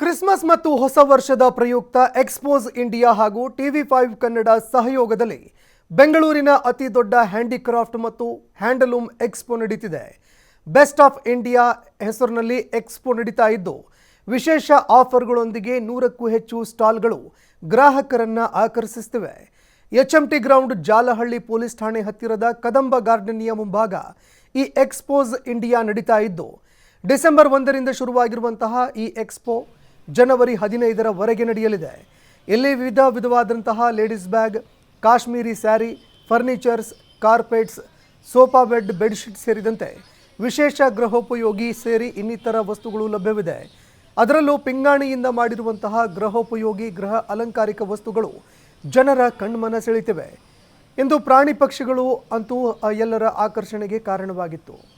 Christmas ಮತ್ತು ಹೊಸ ವರ್ಷದ ಪ್ರಯುಕ್ತ ಎಕ್ಸ್ಪೋಸ್ ಇಂಡಿಯಾ ಹಾಗೂ ಟಿವಿ ಫೈವ್ ಕನ್ನಡ ಸಹಯೋಗದಲ್ಲಿ ಬೆಂಗಳೂರಿನ ಅತಿ ದೊಡ್ಡ ಹ್ಯಾಂಡಿಕ್ರಾಫ್ಟ್ ಮತ್ತು ಹ್ಯಾಂಡಲೂಮ್ ಎಕ್ಸ್ಪೋ ನಡೀತಿದೆ. ಬೆಸ್ಟ್ ಆಫ್ ಇಂಡಿಯಾ ಹೆಸರಿನಲ್ಲಿ ಎಕ್ಸ್ಪೋ ನಡೀತಾ ಇದ್ದು, ವಿಶೇಷ ಆಫರ್ಗಳೊಂದಿಗೆ ನೂರಕ್ಕೂ ಹೆಚ್ಚು ಸ್ಟಾಲ್ಗಳು ಗ್ರಾಹಕರನ್ನ ಆಕರ್ಷಿಸುತ್ತಿವೆ. ಟಿ ಗ್ರೌಂಡ್ ಜಾಲಹಳ್ಳಿ ಪೊಲೀಸ್ ಠಾಣೆ ಹತ್ತಿರದ ಕದಂಬ ಗಾರ್ಡನಿಯ ಮುಂಭಾಗ ಈ ಎಕ್ಸ್ಪೋಸ್ ಇಂಡಿಯಾ ನಡೀತಾ ಇದ್ದು, ಡಿಸೆಂಬರ್ ಒಂದರಿಂದ ಶುರುವಾಗಿರುವಂತಹ ಈ ಎಕ್ಸ್ಪೋ ಜನವರಿ ಹದಿನೈದರವರೆಗೆ ನಡೆಯಲಿದೆ. ಇಲ್ಲಿ ವಿವಿಧ ವಿಧವಾದಂತಹ ladies bag, Kashmiri sari, furnitures, carpets, sofa bed bedsheet ಸೇರಿದಂತೆ ವಿಶೇಷ ಗೃಹೋಪಯೋಗಿ ಸೇರಿ ಇನ್ನಿತರ ವಸ್ತುಗಳು ಲಭ್ಯವಿದೆ. ಅದರಲ್ಲೂ ಪಿಂಗಾಣಿಯಿಂದ ಮಾಡಿರುವಂತಹ ಗೃಹೋಪಯೋಗಿ ಗೃಹ ಅಲಂಕಾರಿಕ ವಸ್ತುಗಳು ಜನರ ಕಣ್ಮನ ಸೆಳಿತಿವೆ ಇಂದು ಪ್ರಾಣಿ ಪಕ್ಷಿಗಳು ಅಂತೂ ಎಲ್ಲರ ಆಕರ್ಷಣೆಗೆ ಕಾರಣವಾಗಿತ್ತು.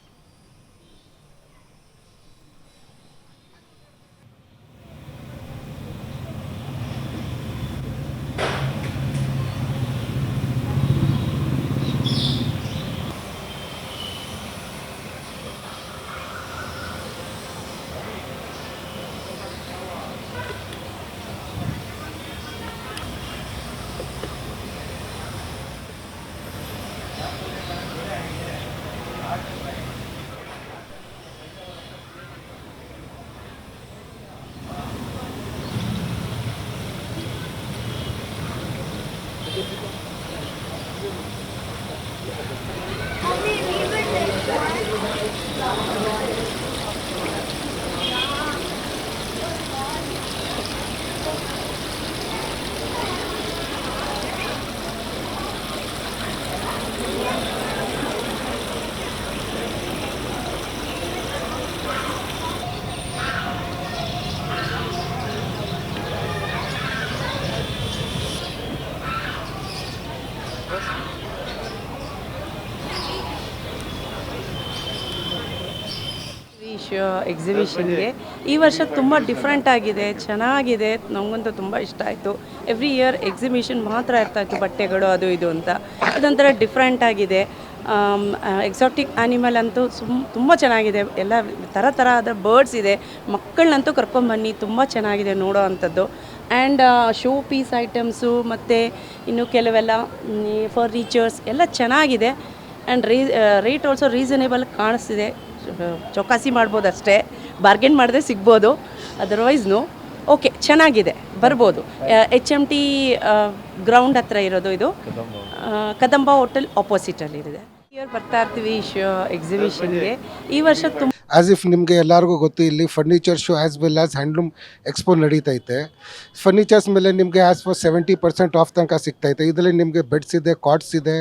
ಶೋ ಎಕ್ಸಿಬಿಷನ್ಗೆ ಈ ವರ್ಷ ತುಂಬ ಡಿಫ್ರೆಂಟ್ ಆಗಿದೆ, ಚೆನ್ನಾಗಿದೆ, ನಮಗಂತೂ ತುಂಬ ಇಷ್ಟ ಆಯಿತು. ಎವ್ರಿ ಇಯರ್ ಎಕ್ಸಿಬಿಷನ್ ಮಾತ್ರ ಇರ್ತಾ ಇತ್ತು, ಬಟ್ಟೆಗಳು, ಅದು ಇದು ಅಂತ. ಅದೊಂಥರ ಡಿಫ್ರೆಂಟ್ ಆಗಿದೆ. ಎಕ್ಸಾಟಿಕ್ ಆ್ಯನಿಮಲ್ ಅಂತೂ ಸುಮ್, ತುಂಬ ಚೆನ್ನಾಗಿದೆ. ಎಲ್ಲ ಥರ ಆದ ಬರ್ಡ್ಸ್ ಇದೆ. ಮಕ್ಕಳನ್ನಂತೂ ಕರ್ಕೊಂಬನ್ನಿ ತುಂಬ ಚೆನ್ನಾಗಿದೆ ನೋಡೋ ಅಂಥದ್ದು. ಆ್ಯಂಡ್ ಶೋ ಪೀಸ್ ಐಟಮ್ಸು ಮತ್ತು ಇನ್ನು ಕೆಲವೆಲ್ಲ ಫರ್ನಿಚರ್ಸ್ ಎಲ್ಲ ಚೆನ್ನಾಗಿದೆ. ಆ್ಯಂಡ್ ರೀ ರೇಟ್ ಆಲ್ಸೋ ರೀಸನೇಬಲ್ ಕಾಣಿಸ್ತಿದೆ. ಚೌಕಾಸಿ ಮಾಡ್ಬೋದು ಅಷ್ಟೇ. ಬಾರ್ಗೇನ್ ಮಾಡಿದ್ರೆ ಸಿಗ್ಬೋದು. ಅದರ್ವೈಸ್ ನೋ ಓಕೆ ಚೆನ್ನಾಗಿದೆ. ಬರ್ಬೋದು. ಎಚ್ ಎಂ ಟಿ ಗ್ರೌಂಡ್ ಹತ್ರ ಇರೋದು ಇದು. ಕದಂಬ ಹೋಟೆಲ್ ಆಪೋಸಿಟಲ್ಲಿದೆ ಇಯರ್ ಬರ್ತಾ ಇರ್ತೀವಿ ಶೋ ಎಕ್ಸಿಬಿಷನ್ಗೆ ಈ ವರ್ಷ ತುಂಬ ಆ್ಯಸ್ ಇಫ್ ನಿಮಗೆ ಎಲ್ಲರಿಗೂ ಗೊತ್ತು, ಇಲ್ಲಿ furniture show as well as handloom expo ನಡೀತೈತೆ furnitures ಮೇಲೆ ನಿಮಗೆ as for seventy percent off ತನಕ ಸಿಗ್ತೈತೆ ಇದರಲ್ಲಿ ನಿಮಗೆ ಬೆಡ್ಸ್ ಇದೆ ಕಾಟ್ಸ್ ಇದೆ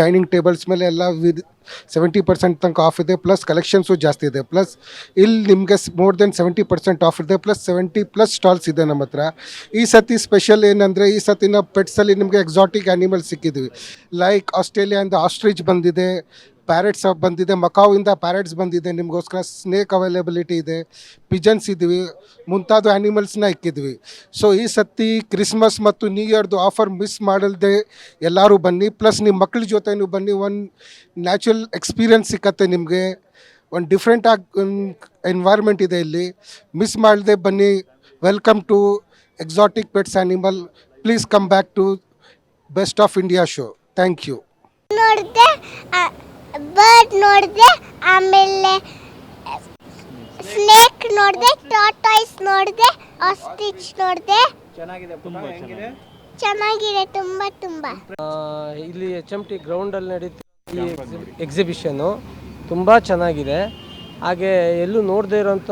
ಡೈನಿಂಗ್ ಟೇಬಲ್ಸ್ ಮೇಲೆ ಎಲ್ಲ ವಿದ್ ಸೆವೆಂಟಿ ಪರ್ಸೆಂಟ್ ತನಕ ಆಫ್ ಇದೆ ಪ್ಲಸ್ ಕಲೆಕ್ಷನ್ಸು ಜಾಸ್ತಿ ಇದೆ. ಪ್ಲಸ್ ಇಲ್ಲಿ ನಿಮಗೆ more than seventy percent off ಇದೆ ಪ್ಲಸ್ ಸೆವೆಂಟಿ ಪ್ಲಸ್ ಸ್ಟಾಲ್ಸ್ ಇದೆ ನಮ್ಮ ಹತ್ರ. ಈ ಸತಿ ಸ್ಪೆಷಲ್ ಏನಂದರೆ, ಈ ಸತಿನ ಪೆಟ್ಸಲ್ಲಿ ನಿಮಗೆ ಎಕ್ಸಾಟಿಕ್ ಆ್ಯನಿಮಲ್ಸ್ ಸಿಕ್ಕಿದ್ವಿ. ಲೈಕ್ ಆಸ್ಟ್ರೇಲಿಯಾಯಿಂದ ಆಸ್ಟ್ರಿಚ್ ಬಂದಿದೆ ಪ್ಯಾರೆಟ್ಸ್ ಬಂದಿದೆ, ಮಕಾವಿಂದ ಪ್ಯಾರೆಟ್ಸ್ ಬಂದಿದೆ, ನಿಮಗೋಸ್ಕರ ಸ್ನೇಕ್ ಅವೈಲೇಬಿಲಿಟಿ ಇದೆ ಪಿಜನ್ಸ್ ಇದ್ವಿ ಮುಂತಾದ ಆ್ಯನಿಮಲ್ಸ್ನ ಇಕ್ಕಿದ್ವಿ. ಸೊ ಈ ಸತಿ ಕ್ರಿಸ್ಮಸ್ ಮತ್ತು ನ್ಯೂ ಇಯರ್ದು ಆಫರ್ ಮಿಸ್ ಮಾಡಲ್ದೆ ಎಲ್ಲರೂ ಬನ್ನಿ ಪ್ಲಸ್ ನಿಮ್ಮ ಮಕ್ಕಳ ನೀವು ಬನ್ನಿ ಒಂದು ನ್ಯಾಚುರಲ್ ಎಕ್ಸ್ಪೀರಿಯನ್ಸ್ ಸಿಕ್ಕತ್ತೆ ನಿಮಗೆ. ಒಂದು ಡಿಫ್ರೆಂಟ್ ಆಗಿ ಎನ್ವೈರ್ಮೆಂಟ್ ಇದೆ ಇಲ್ಲಿ. ಮಿಸ್ ಮಾಡದೆ ಬನ್ನಿ welcome to exotic pets animal please come back to best of India show thank you ನೋಡಿದೆ ನೋಡಿದೆ ಆಮೇಲೆ ಸ್ನೇಕ್ ನೋಡಿದೆ ಟಾಟಾಯ್ಸ್ ನೋಡಿದೆ ಆಸ್ಟ್ರಿಚ್ ನೋಡಿದೆ. ಚೆನ್ನಾಗಿದೆ ತುಂಬಾ ತುಂಬಾ ಇಲ್ಲಿ ಎಚ್ ಎಂ ಟಿ ಗ್ರೌಂಡಲ್ಲಿ ಈ ಎಕ್ಸಿಬಿಷನ್ ತುಂಬ ಚೆನ್ನಾಗಿದೆ. ಹಾಗೆ ಎಲ್ಲೂ ನೋಡದೇ ಇರೋಂಥ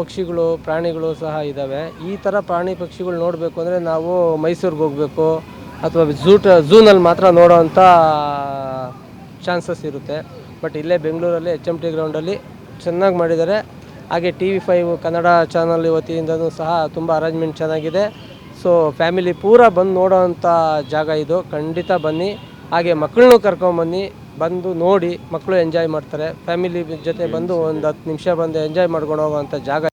ಪಕ್ಷಿಗಳು ಪ್ರಾಣಿಗಳು ಸಹ ಇದ್ದಾವೆ ಈ ಥರ ಪ್ರಾಣಿ ಪಕ್ಷಿಗಳು ನೋಡಬೇಕು ಅಂದರೆ ನಾವು ಮೈಸೂರಿಗೆ ಹೋಗಬೇಕು ಅಥವಾ ಝೂಟ ಝೂನಲ್ಲಿ ಮಾತ್ರ ನೋಡೋವಂಥ ಚಾನ್ಸಸ್ ಇರುತ್ತೆ. ಬಟ್ ಇಲ್ಲೇ ಬೆಂಗಳೂರಲ್ಲಿ ಎಚ್ ಎಂ ಟಿ ಗ್ರೌಂಡಲ್ಲಿ ಚೆನ್ನಾಗಿ ಮಾಡಿದ್ದಾರೆ. ಹಾಗೆ T V five Kannada channel ವತಿಯಿಂದನೂ ಸಹ ತುಂಬ ಅರೇಂಜ್ಮೆಂಟ್ ಚೆನ್ನಾಗಿದೆ. ಸೊ ಫ್ಯಾಮಿಲಿ ಪೂರ ಬಂದು ನೋಡೋವಂಥ ಜಾಗ ಇದು. ಖಂಡಿತ ಬನ್ನಿ. ಹಾಗೆ ಮಕ್ಕಳನ್ನೂ ಕರ್ಕೊಂಬನ್ನಿ ಬಂದು ನೋಡಿ ಮಕ್ಕಳು ಎಂಜಾಯ್ ಮಾಡ್ತಾರೆ. ಫ್ಯಾಮಿಲಿ ಜೊತೆ ಬಂದು ಒಂದು ಹತ್ತು ನಿಮಿಷ ಬಂದು ಎಂಜಾಯ್ ಮಾಡ್ಕೊಂಡು ಹೋಗುವಂಥ ಜಾಗ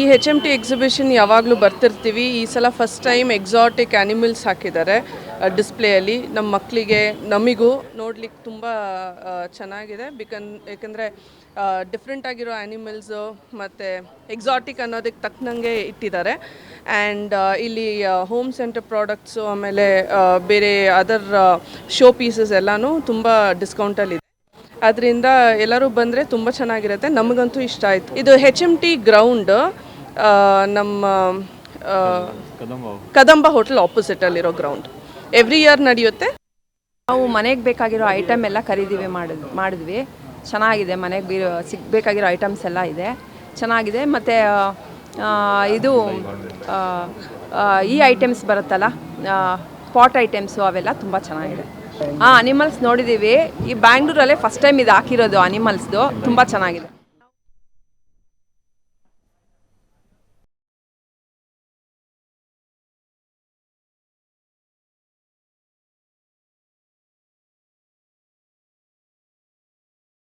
ಈ ಹೆಚ್ ಎಂ ಟಿ ಎಕ್ಸಿಬಿಷನ್ ಯಾವಾಗಲೂ ಬರ್ತಿರ್ತೀವಿ. ಈ ಸಲ ಫಸ್ಟ್ ಟೈಮ್ ಎಕ್ಸಾಟಿಕ್ ಆ್ಯನಿಮಲ್ಸ್ ಹಾಕಿದ್ದಾರೆ ಡಿಸ್ಪ್ಲೇಯಲ್ಲಿ ನಮ್ಮ ಮಕ್ಕಳಿಗೆ ನಮಗೂ ನೋಡ್ಲಿಕ್ಕೆ ತುಂಬ ಚೆನ್ನಾಗಿದೆ. ಬಿಕನ್ ಏಕೆಂದರೆ ಡಿಫ್ರೆಂಟ್ ಆಗಿರೋ ಆ್ಯನಿಮಲ್ಸು ಮತ್ತು ಎಕ್ಸಾಟಿಕ್ ಅನ್ನೋದಕ್ಕೆ ತಕ್ಕನಂಗೆ ಇಟ್ಟಿದ್ದಾರೆ. ಆ್ಯಂಡ್ ಇಲ್ಲಿ ಹೋಮ್ ಸೆಂಟರ್ ಪ್ರಾಡಕ್ಟ್ಸು ಆಮೇಲೆ ಬೇರೆ ಅದರ್ ಶೋ ಪೀಸಸ್ ಎಲ್ಲನೂ ತುಂಬ ಡಿಸ್ಕೌಂಟಲ್ಲಿದೆ ಅದರಿಂದ ಎಲ್ಲರೂ ಬಂದರೆ ತುಂಬ ಚೆನ್ನಾಗಿರುತ್ತೆ. ನಮಗಂತೂ ಇಷ್ಟ ಆಯಿತು. ಇದು ಹೆಚ್ ಎಂ ಟಿ ಗ್ರೌಂಡ್ ನಮ್ಮ ಕದಂಬ ಹೋಟೆಲ್ ಆಪೋಸಿಟಲ್ಲಿರೋ ಗ್ರೌಂಡ್ ಎವ್ರಿ ಇಯರ್ ನಡೆಯುತ್ತೆ. ನಾವು ಮನೆಗೆ ಬೇಕಾಗಿರೋ ಐಟಮ್ ಎಲ್ಲ ಖರೀದಿ ಮಾಡಿದ್ ಮಾಡಿದ್ವಿ. ಚೆನ್ನಾಗಿದೆ, ಮನೆಗೆ ಸಿಗಬೇಕಾಗಿರೋ ಐಟಮ್ಸ್ ಎಲ್ಲ ಇದೆ. ಚೆನ್ನಾಗಿದೆ. ಮತ್ತು ಇದು ಈ ಐಟಮ್ಸ್ ಬರುತ್ತಲ್ಲ ಪಾಟ್ ಐಟಮ್ಸು ಅವೆಲ್ಲ ತುಂಬ ಚೆನ್ನಾಗಿದೆ. ಹಾಂ ಅನಿಮಲ್ಸ್ ನೋಡಿದ್ದೀವಿ ಈ ಬ್ಯಾಂಗ್ಳೂರಲ್ಲೇ ಫಸ್ಟ್ ಟೈಮ್ ಇದು ಹಾಕಿರೋದು ಅನಿಮಲ್ಸ್ದು ತುಂಬ ಚೆನ್ನಾಗಿದೆ.